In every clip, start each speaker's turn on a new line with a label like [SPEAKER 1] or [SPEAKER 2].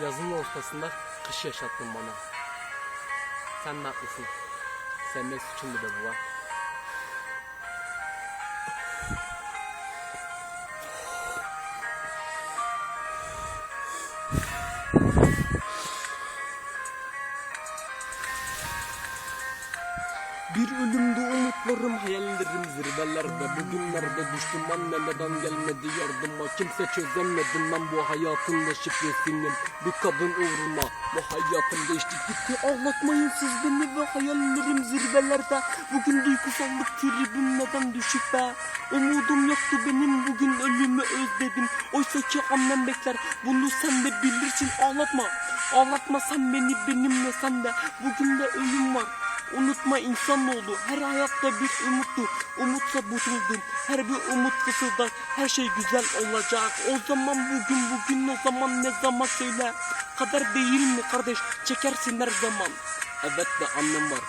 [SPEAKER 1] Yazın ortasında kış yaşattın bana. Sen de haklısın. Sevmek suçun bir de bu Bir ölümde umutlarım hayallerim zirvelerde. Bugünlerde düştüm anne neden gelmedi yardıma. Kimse çözemedim ben bu hayatın da şifresini Bir kadın uğruna bu hayatım geçti gitti Ağlatmayın siz beni ve hayallerim zirvelerde. Bugün duygusallık tribim neden düşük be? Umudum yoktu benim bugün ölümü özledim. Oysa ki annem bekler bunu sen de bilirsin. Ağlatma Ağlatma sen beni benimle sen de. Bugün de ölüm var Unutma insanoğlu her hayatta bir umuttu Umutsa butuldu her bir umut fısıldar. Her şey güzel olacak. O zaman bugün bugün o zaman ne zaman söyle? Kader değil mi kardeş? Çekersin her zaman. Evet de annem var.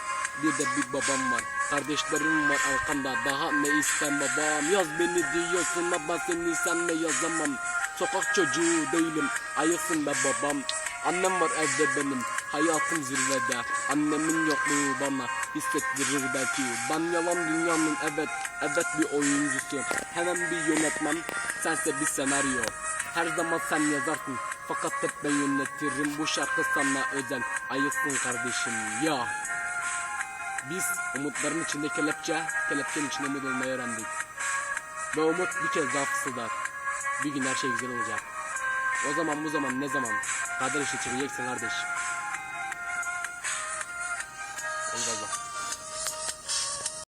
[SPEAKER 1] Bir de bir babam var. Kardeşlerim var arkamda daha ne istem babam? Yaz beni diyorsun ama seni senle yazamam. Sokak çocuğu değilim. Ayıksın be babam. Annem var evde benim hayatım zirvede Annemin yokluğu bana hissettirir belki. Ben yalan dünyanın evet evet bir oyuncusu. Hemen bir yönetmen sense bir senaryo. Her zaman sen yazarsın fakat hep ben yönetirim. Bu şarkı sana özel ayıksın kardeşim ya. Biz umutların içinde kelepçe Kelepçenin içinde umut olmayı öğrendik. Ve umut bir kez daha fısıldar. Bir gün her şey güzel olacak. O zaman bu zaman ne zaman? Kader işi çevireceksin kardeş. Eyvallah.